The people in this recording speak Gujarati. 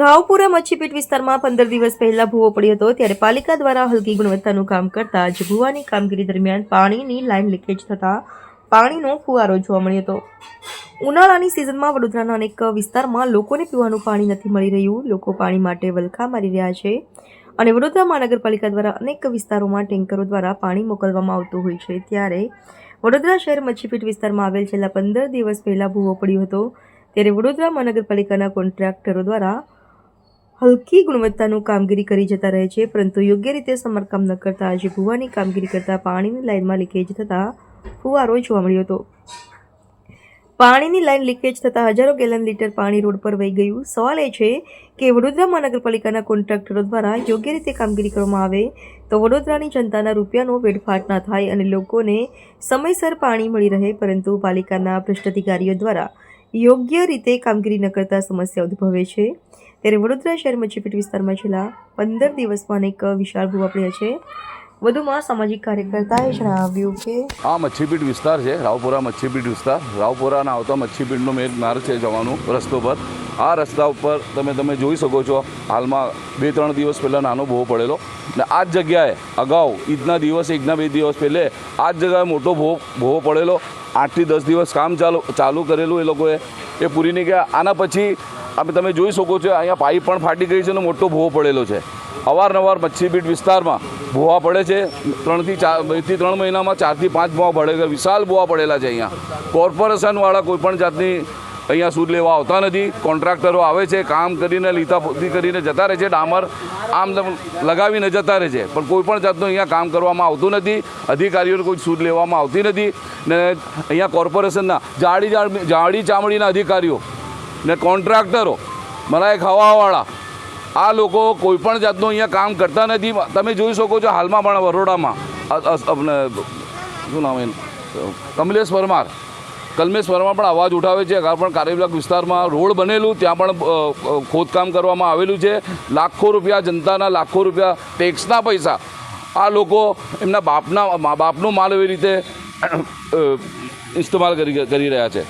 રાવપુરા મચ્છીપેટ વિસ્તારમાં પંદર દિવસ પહેલા ભૂવો પડ્યો હતો, ત્યારે પાલિકા દ્વારા હલકી ગુણવત્તાનું કામ કરતા જ ભૂવાની કામગીરી દરમિયાન પાણીની લાઇન લીકેજ થતા પાણીનો ફુવારો જોવા મળ્યો હતો. ઉનાળાની સિઝનમાં વડોદરાના અનેક વિસ્તારમાં લોકોને પીવાનું પાણી નથી મળી રહ્યું, લોકો પાણી માટે વલખા મારી રહ્યા છે અને વડોદરા મહાનગરપાલિકા દ્વારા અનેક વિસ્તારોમાં ટેન્કરો દ્વારા પાણી મોકલવામાં આવતું હોય છે. ત્યારે વડોદરા શહેર મચ્છીપીટ વિસ્તારમાં આવેલ છેલ્લા પંદર દિવસ પહેલા ભૂવો પડ્યો હતો. ત્યારે વડોદરા મહાનગરપાલિકાના કોન્ટ્રાક્ટરો દ્વારા હલકી ગુણવત્તાનું કામગીરી કરી જતા રહે છે, પરંતુ યોગ્ય રીતે સમારકામ ન કરતા આજે ભૂવાની કામગીરી કરતા પાણીની લાઇનમાં લીકેજ થતા ફુવારો જોવા મળ્યો હતો. પાણીની લાઇન લીકેજ થતાં હજારો ગેલન લીટર પાણી રોડ પર વહી ગયું. સવાલ એ છે કે વડોદરા મહાનગરપાલિકાના કોન્ટ્રાક્ટરો દ્વારા યોગ્ય રીતે કામગીરી કરવામાં આવે તો વડોદરાની જનતાના રૂપિયાનો વેડફાટ ના થાય અને લોકોને સમયસર પાણી મળી રહે, પરંતુ પાલિકાના ભ્રષ્ટ અધિકારીઓ દ્વારા યોગ્ય રીતે કામગીરી ન કરતા સમસ્યા ઉદ્ભવે છે. ત્યારે વડોદરા શહેર મચ્છીપીટ વિસ્તારમાં છેલ્લા પંદર દિવસમાં અનેક વિશાળ ભૂવા પડ્યા છે. વધુમાં સામાજિક કાર્યકર્તાએ જણાવ્યું કે આ મચ્છીપીટ વિસ્તાર છે, રાવપુરા મચ્છીપીટ વિસ્તાર. રાવપુરાના આવતા મચ્છીપીટનો મેન માર્ગ છે જવાનું રસ્તો પર. આ રસ્તા ઉપર તમે તમે જોઈ શકો છો, હાલમાં બે ત્રણ દિવસ પહેલાં નાનો ભોવો પડેલો. ને આ જ જગ્યાએ અગાઉ ઈદના દિવસે, ઈદના બે દિવસ પહેલે આ જ જગ્યાએ મોટો ભોવો ભોવો પડેલો. આઠથી દસ દિવસ કામ ચાલુ ચાલુ કરેલું એ લોકોએ. એ પૂરી નહીં ગયા આના પછી આપણે તમે જોઈ શકો છો, અહીંયા પાઇપ પણ ફાટી ગઈ છે અને મોટો ભોવો પડેલો છે. અવારનવાર મચ્છીબીટ વિસ્તારમાં ભોવા પડે છે. ત્રણથી ચાર બેથી ત્રણ મહિનામાં ચારથી પાંચ ભોવા પડે છે. વિશાલ ભોવા પડેલા છે અહીંયા. કોર્પોરેશનવાળા કોઈપણ જાતની અહીંયા સૂદ લેવા આવતા નથી. કોન્ટ્રાક્ટરો આવે છે, કામ કરીને લીધા પોતી કરીને જતા રહે છે. ડામર આમ લગાવીને જતા રહે છે. પણ કોઈ પણ જાતનું અહીંયા કામ કરવામાં આવતું નથી. અધિકારીઓને કોઈ સૂદ લેવામાં આવતી નથી. ને અહીંયા કોર્પોરેશનના જાડી જાડ- ચામડીના અધિકારીઓ ને કોન્ટ્રાક્ટરો, મલાઈ ખાવાવાળા, આ લોકો કોઈપણ જાતનું અહીંયા કામ કરતા નથી. તમે જોઈ શકો છો હાલમાં પણ આપણે શું નામ એનું? કમલેશ પરમાર કલ્મેશ વર્મા પણ અવાજ ઉઠાવે છે. પણ કારેબલાક વિસ્તારમાં રોડ બનેલું, ત્યાં પણ ખોદકામ કરવામાં આવેલું છે. લાખો રૂપિયા જનતાના લાખો રૂપિયા ટેક્સના પૈસા. આ લોકો એમના બાપના બાપનો માલ એવી રીતે ઇસ્તેમાલ કરી કરી રહ્યા છે.